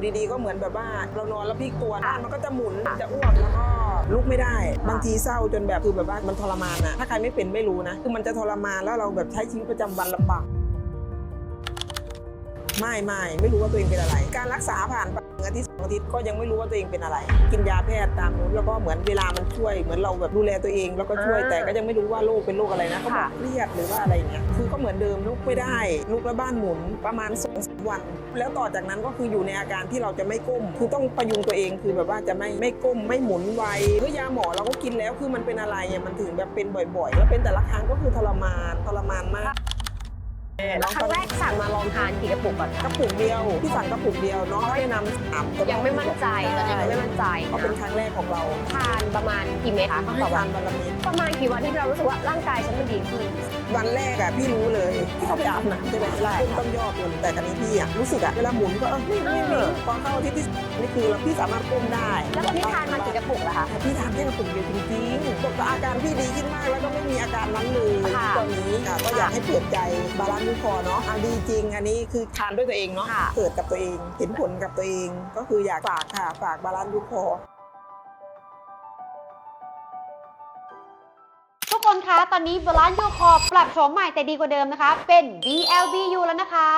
อยู่ดีๆ ก็เหมือนแบบว่าเรานอนแล้วพลิกตัวหน้ามันก็จะหมุนจะอ้วกแล้วก็ลุกไม่ได้ บางทีเศร้าจนแบบคือแบบว่ามันทรมานอะถ้าใครไม่เป็นไม่รู้นะ คือมันจะทรมานแล้วเราแบบใช้ชีวิตประจำวันลำบาก ไม่ไม่ไม่รู้ว่าตัวเองเป็นอะไร การรักษาผ่านไปหนึ่งอาทิตย์สองอาทิตย์ก็ยังไม่รู้ว่าตัวเองเป็นอะไร กินยาแพทย์ตามนู้นแล้วก็เหมือนเวลามันช่วย เหมือนเราแบบดูแลตัวเองแล้วก็ช่วยอ่าแต่ก็ยังไม่รู้ว่าโรคเป็นโรคอะไรนะเขาบอกค่ะเครียดหรือว่าอะไรอย่างเงี้ยคือก็เหมือนเดิมลุกไม่ได้ลุกแล้วบ้านหมุนประมาณสองสามวัน แล้วต่อจากนั้นก็คืออยู่ในอาการที่เราจะไม่ก้ม คือต้องประยุงตัวเองคือแบบว่าจะไม่ไม่ก้มไม่หมุนไวคือยาหมอเราก็กินแล้วคือมันเป็นอะไรอะมันถึงแบบเป็นบ่อย ๆ แล้วเป็นแต่ละครั้งก็คือทรมานทรมานมากแล้ว ครั้งแรกสั่งมาลองทานกี่กระปุกก่อนกระปุกเดียวพี่สั่งกระปุกเดียวน้องให้นำสามยังไม่มั่นใจตอนนี้ยังไม่มั่นใจก็เป็นครั้งแรกของเราทานประมาณกี่เม็ดคะเขาให้ต่อวัทานนวันละเม็ดประมาณกี่วันที่เรารู้สึกว่าร่างกายฉันมันดีขึ้นวันแรกอะพี่รู้เลยพี่เขาไปอาบน้ำใช่ไหมเวลาขึ้นต้องย่อตัวแต่กันนี้พี่อะรู้สึกอะเวลาหมุนก็เออไม่ไม่ไม่พอเข้าอาที่ที่นี่คือเราพี่สามารถก้มได้ แล้วตอนที่ทานมากี่กระปุกล่ะคะพี่ทานแค่กระปุกเดียวจริงๆบอกว่าอาการพี่ดีขึ้นมากแล้วก็ไม่มีอาการนั้นเลยค่ะ ตอนนี้ค่ะก็อยากให้เปิดใจบาลานซ์ดูคอเนาะอะดีจริง อันนี้คือทานด้วยตัวเองเนาะค่ะ เกิดกับตัวเองเห็นผลกับตัวเอง ก็คืออยากฝากค่ะฝากบาลานซ์ดูคอทุกคนคะ ตอนนี้บาลานซ์ยูคอปรับโฉมใหม่แต่ดีกว่าเดิมนะคะ เป็น BLBU แล้วนะคะ